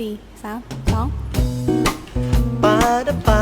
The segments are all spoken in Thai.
4 3 2ปาดปา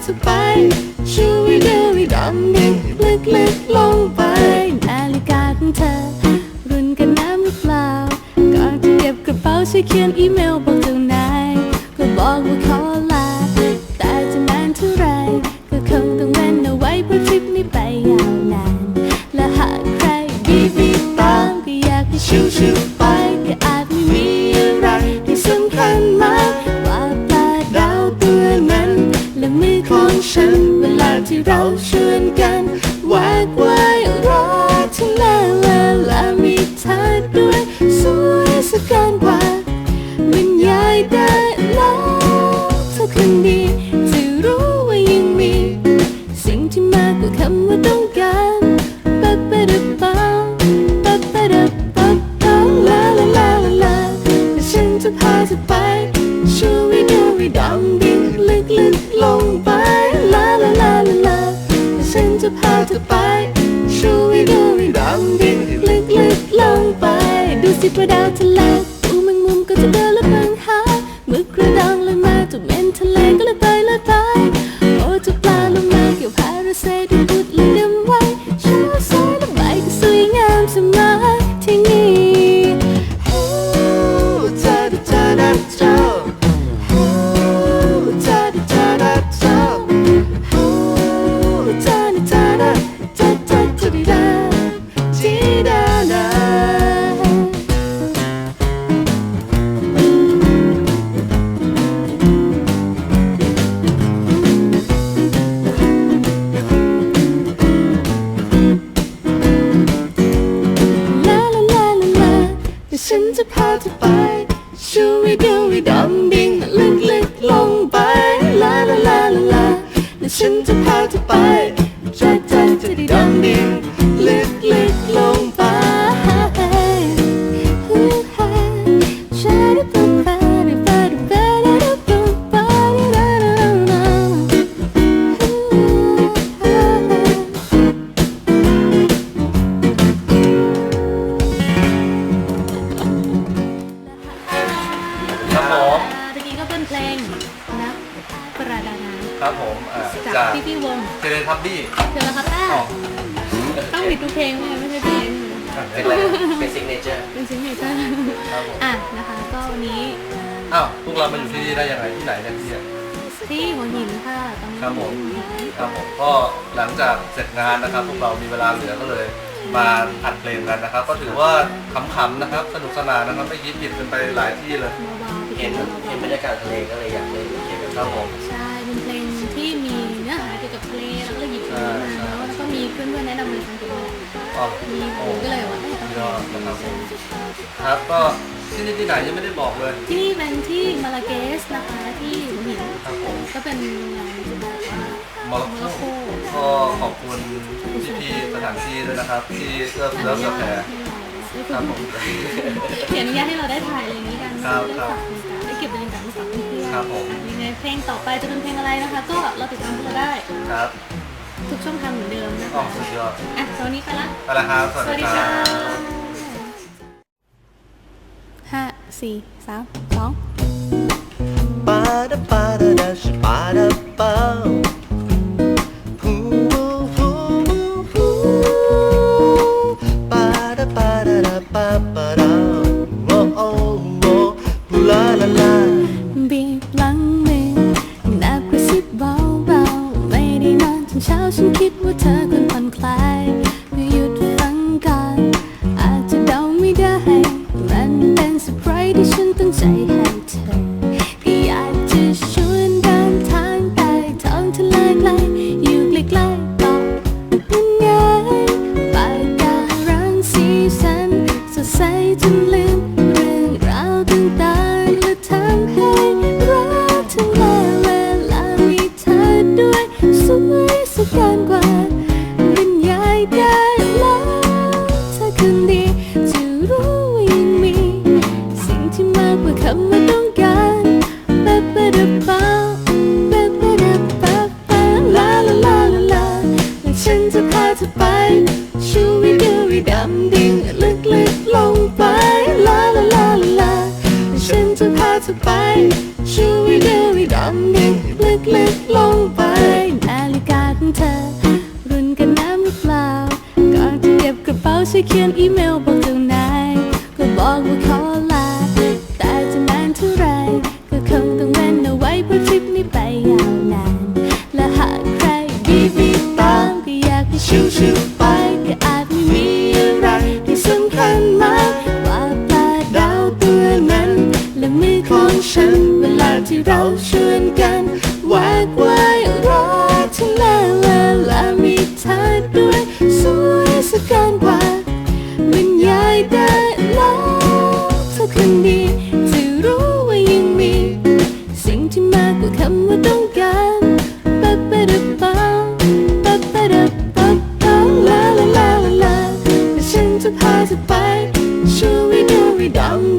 to bite. Shoot. 都是。without a love. พาเธอไปชูวิดูวิดำดิ่งลึกลึกลงไปลาลาลาลาลาและฉันจะพาเธอไป นเพลงนักประดาน้ครับผมอ่าำจากจากพี่พี่วงเทเลทับบี้เจอแล้วครับต้าอ๋อต้องปิดทุกเพลงไหมไม่ใช่เพลงเป็นอะไรเป็นซิกเนเจอร์เป็นซิงเกิลเจอร์ครับผมอะนะคะ ก็วันนี้อ้าวพวกเรามาอยู่ที่นี่ได้ยังไงที่ไหนเนี่ยพี่ที่หัวหินค่ะตรงนี้ครับผมครับผมก็หลังจากเสร็จงานนะครับ พวกเรามีเวลาเหลือก็เลย มาอัดเพลงกันนะครับ ก็ถือว่าขำๆนะครับ สนุกสนานนะครับไม่คิดผิดกันไปหลายที่เลยเบาๆ เห็นเห็นบรรยากาศทะเลก็เลยอยากเล่นเกี่ยวกับครับผมใช่เป็นเพลงที่มีเนื้อหาเกี่ยวกับทะเลแล้วก็เลยหยิบเพลงนี้มาเนาะแล้วก็มีเพื่อนๆแนะนำเลยทางเกี่ยวกับอ๋อมีโอ้ก็เลยว่าเอ้ยต้องยอดนะครับผมครับก็ที่นี่ที่ไหนยังไม่ได้บอกเลย ที่นี่เป็นที่มาลาเกสนะคะที่หัวหินครับผมก็เป็นโรงแรมที่แบบว่ามอลโคก็ขอบคุณพี่ๆสถานที่ด้วยนะครับ ที่เอื้อเฟื้อเผื่อแผ่ ครับผม เขียนอนุญาตให้เราได้ถ่ายอะไรอย่างนี้กันได้ครับฝากคุณกันได้เก็บบรรยากาศมาฝากเพื่อนๆครับผม อ่ยังไงเพลงต่อไปจะเป็นเพลงอะไรนะคะ ก็เราติดตามพวกเราได้ครับทุกช่องทางเหมือนเดิมนะอ๋อคะสุดยอดอะตอนนี้ไปละไปละครับ สวัสดีครัค่ะบ ห้าสี่สามสอง Thank you. ันจะพาเธอไปชูวิดูวิดำดิ่งลึกลึกลงไป นาฬิกาของเธอ รุ่นกันน้ำหรือเปล่าก่อนจะเก็บกระเป๋าช่วยเขียนอีเมลบอกเธอ ของฉัน เวลาที่เราชวนกันวาดว่ายรอทะเลลาลามีเธอด้วยสวยสักเกินว่ามันยายได้แล้วเท่าคืนดีจะรู้ว่ายังมี สิ่งที่มากกว่าคำว่าต้อง